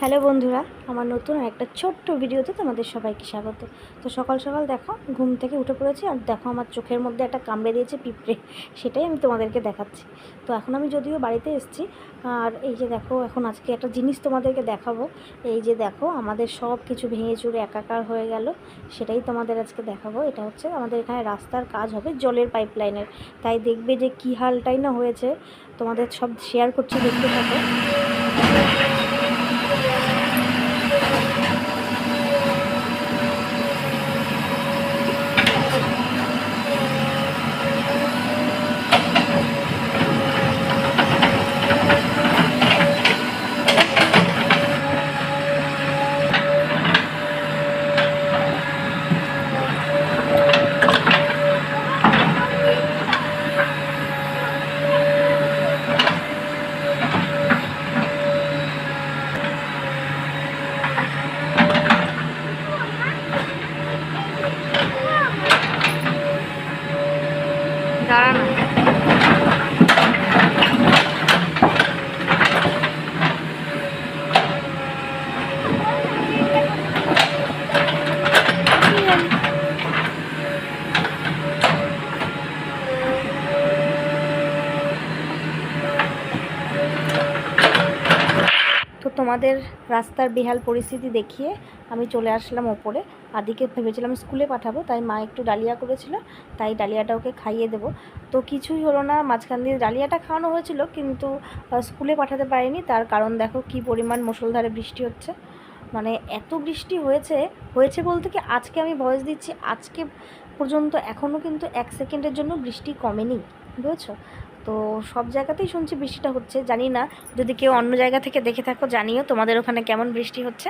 Hello বন্ধুরা, আমার নতুন একটা ছোট্ট ভিডিওতে তোমাদের সবাইকে স্বাগত। তো সকাল সকাল দেখো, ঘুম থেকে উঠে পড়েছি আর দেখো আমার চোখের মধ্যে একটা কামড়ে দিয়েছে পিঁপড়ে, সেটাই আমি তোমাদেরকে দেখাচ্ছি। তো এখন আমি যদিও বাড়িতে এসেছি, আর এই যে দেখো, এখন আজকে একটা জিনিস তোমাদেরকে দেখাবো। এই যে দেখো, আমাদের সব কিছু ভেঙে চুরে একাকার হয়ে গেল, সেটাই তোমাদের আজকে দেখাবো। এটা হচ্ছে আমাদের এখানে রাস্তার কাজ হবে জলের পাইপলাইনের। তাই দেখবে যে কী হালটাই না হয়েছে। তোমাদের সব শেয়ার করছি, দেখতে থাকো। i don't Sekarang. তোমাদের রাস্তার বেহাল পরিস্থিতি দেখিয়ে আমি চলে আসলাম ওপরে। আদিকে ভেবেছিলাম স্কুলে পাঠাবো, তাই মা একটু ডালিয়া করেছিল, তাই ডালিয়াটা ওকে খাইয়ে দেবো। তো কিছুই হলো না, মাঝখান দিয়ে ডালিয়াটা খাওয়ানো হয়েছিল, কিন্তু স্কুলে পাঠাতে পারিনি। তার কারণ দেখো কি পরিমাণ মুষলধারে বৃষ্টি হচ্ছে। মানে এত বৃষ্টি হয়েছে হয়েছে বলতে কি আজকে আমি ভয়েস দিচ্ছি, আজকে পর্যন্ত এখনও কিন্তু এক সেকেন্ডের জন্য বৃষ্টি কমেনি, বুঝেছ? তো সব জায়গাতেই শুনছি বৃষ্টিটা হচ্ছে, জানি না। যদি কেউ অন্য জায়গা থেকে দেখে থাকো, জানিও তোমাদের ওখানে কেমন বৃষ্টি হচ্ছে।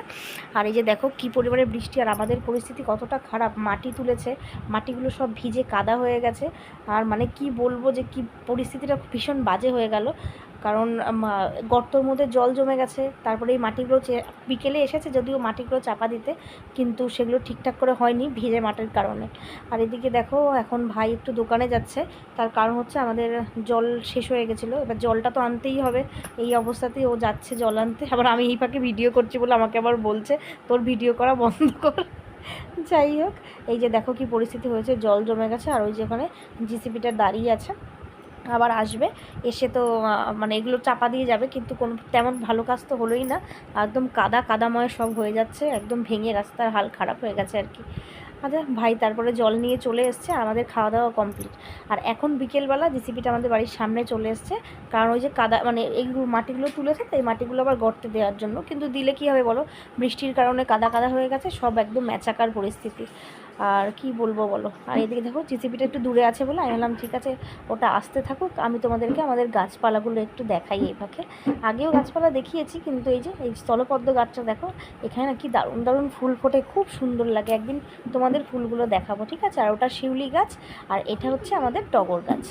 আর এই যে দেখো কি পরিমাণে বৃষ্টি আর আমাদের পরিস্থিতি কতটা খারাপ। মাটি তুলেছে, মাটিগুলো সব ভিজে কাদা হয়ে গেছে। আর মানে কি বলব যে কি পরিস্থিতিটা ভীষণ বাজে হয়ে গেল। কারণ গর্তর মধ্যে জল জমে গেছে, তারপরে এই মাটিগুলো বিকেলে এসেছে যদিও মাটিগুলো চাপা দিতে, কিন্তু সেগুলো ঠিকঠাক করে হয়নি ভিজে মাটির কারণে। আর এদিকে দেখো, এখন ভাই একটু দোকানে যাচ্ছে, তার কারণ হচ্ছে আমাদের জল শেষ হয়ে গেছিল, এবার জলটা তো আনতেই হবে, এই অবস্থাতেই ও যাচ্ছে জল আনতে, আবার আমি এই ফাঁকে ভিডিও করছি বলে আমাকে আবার বলছে, তোর ভিডিও করা বন্ধ কর। যাই হোক, এই যে দেখো কি পরিস্থিতি হয়েছে, জল জমে গেছে, আর ওই যে ওখানে জিসিপিটা দাঁড়িয়ে আছে। আবার আসবে। এসে তো মানে এগুলো চাপা দিয়ে যাবে, কিন্তু কোনো তেমন ভালো কাজ তো হলোই না। একদম কাদা কাদাময় সব হয়ে যাচ্ছে, একদম ভেঙে রাস্তার হাল খারাপ হয়ে গেছে আর কি। আচ্ছা ভাই তারপরে জল নিয়ে চলে এসছে, আমাদের খাওয়া দাওয়া কমপ্লিট আর এখন বিকেলবেলা জিসিপিটা আমাদের বাড়ির সামনে চলে এসছে। কারণ ওই যে কাদা মানে এইগুলো মাটিগুলো তুলেছে তো এই মাটিগুলো আবার গর্তে দেওয়ার জন্য। কিন্তু দিলে কী হবে বলো? বৃষ্টির কারণে কাদা কাদা হয়ে গেছে, সব একদম ম্যাচাকার পরিস্থিতি। আর কি বলব বলো? আর এদিকে দেখো, জিসিপিটা একটু দূরে আছে বলে আমি বললাম, ঠিক আছে, ওটা আসতে থাকুক, আমি তোমাদেরকে আমাদের গাছপালাগুলো একটু দেখাই এই ফাঁকে। আগেও গাছপালা দেখিয়েছি, কিন্তু এই যে, এই স্থলপদ্ম গাছটা দেখো, এখানে না কি দারুণ দারুণ ফুল ফোটে, খুব সুন্দর লাগে। একদিন তোমাদের ফুলগুলো দেখাবো, ঠিক আছে? আর ওটা শিউলি গাছ, আর এটা হচ্ছে আমাদের টগর গাছ।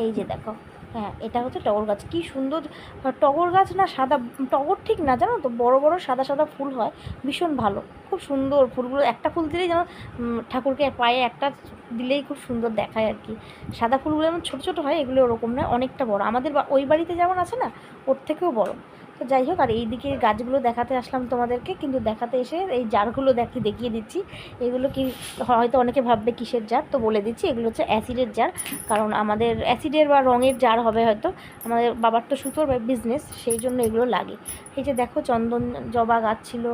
এই যে দেখো হ্যাঁ এটা হচ্ছে টগর গাছ। কি সুন্দর টগর গাছ না সাদা, টগর ঠিক না, জানো তো? বড় বড় সাদা সাদা ফুল হয়। ভীষণ ভালো, খুব সুন্দর ফুলগুলো। একটা ফুল দিলেই যেন ঠাকুরকে পায়ে একটা দিলেই খুব সুন্দর দেখায় আর কি। সাদা ফুলগুলো যেমন ছোটো ছোটো হয়, এগুলো ওরকম নয়, অনেকটা বড়। আমাদের ওই বাড়িতে যেমন আছে না, ওর থেকেও বড়। তো যাই হোক, আর এই দিকে গাছগুলো দেখাতে আসলাম তোমাদেরকে, কিন্তু দেখাতে এসে এই জারগুলো দেখি, দেখিয়ে দিচ্ছি। এগুলো কি, হয়তো অনেকে ভাববে কিসের জার? তো বলে দিচ্ছি, এগুলো হচ্ছে অ্যাসিডের জার। কারণ আমাদের অ্যাসিডের বা রঙের জার হবে হয়তো। আমাদের বাবার তো সুতোর বিজনেস সেই জন্য এগুলো লাগে। এই যে দেখো চন্দন জবা গাছ ছিল,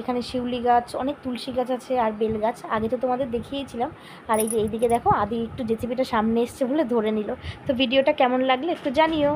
এখানে শিউলি গাছ, অনেক তুলসী গাছ আছে আর বেল গাছ। আগে তো তোমাদের দেখিয়েছিলাম। আর এই যে এইদিকে দেখো আদি একটু জেসিপিটা সামনে এসছে বলে ধরে নিল। তো ভিডিওটা কেমন লাগলে একটু জানিও।